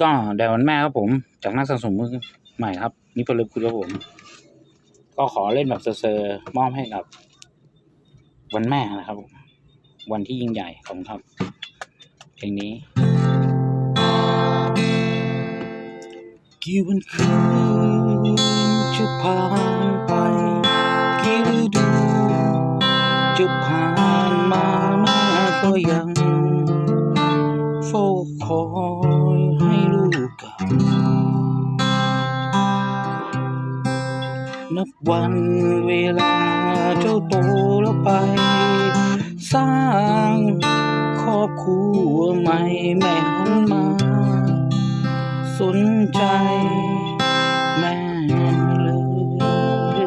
ก็เดี๋ยววันแม่ครับผม จากนักสะสมมือใหม่ครับนี่เป็นเลิฟคุณครับผม ก็ขอเล่นแบบเซอร์มอบให้กับวันแม่นะครับผมวันที่ยิ่งใหญ่ของครับเพลงนี้กี่วันคืนจะผ่านไปกี่ฤดูจะผ่านมาแม่ก็ยังเฝ้าคอย นับวันเวลาเจ้าโตแล้วไป สร้างครอบครัวใหม่แม่หันมา สนใจแม่เลย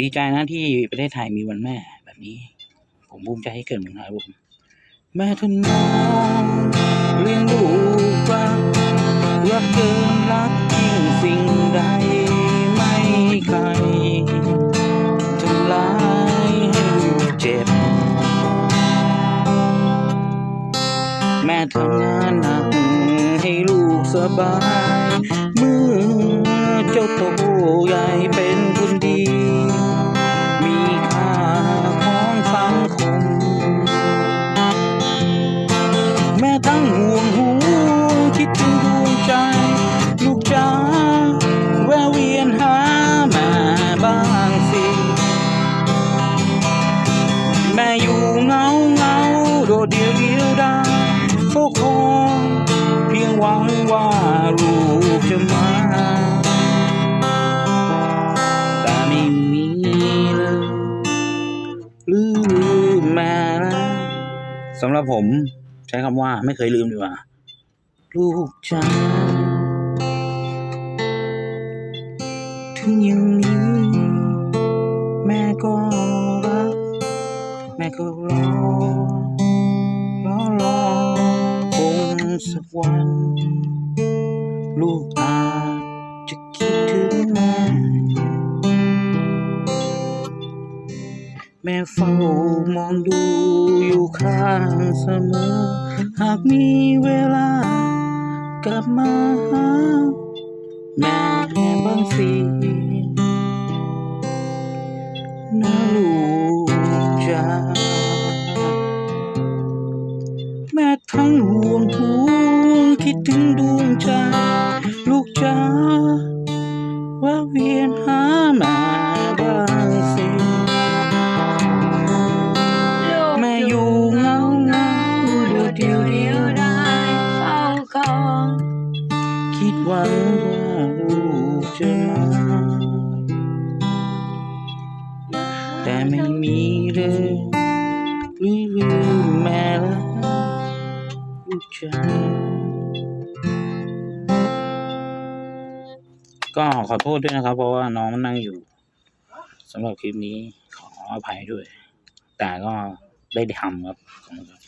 ดีใจนะที่ประเทศไทยมีวันแม่แบบนี้ ผมภูมิใจให้เกิดเมืองไทยผมแม่ทน้องเลี้ยงลูกรักรักเกิน สบาย เมื่อเจ้าโตใหญ่เป็นผู้ำหรับผมใช้คำว่าไม่เคยลืมดีกว่า ลูกจ้าถึงอย่างนี้แม่ก็รัก แม่ก็รอ แม่เฝ้ามองดูอยู่ข้างเสมอ หากมีเวลากลับมาหาแม่บางสินะลูก หวังว่าลูกจะมา แต่ไม่มีเลยลืมแม่แล้วลูกจ๋าก็ขอโทษด้วยนะครับ เพราะว่าน้องนนั่งอยู่สำหรับคลิปนี้ขออภัยด้วย แต่ก็ได้ทำครับขอบคุณครับ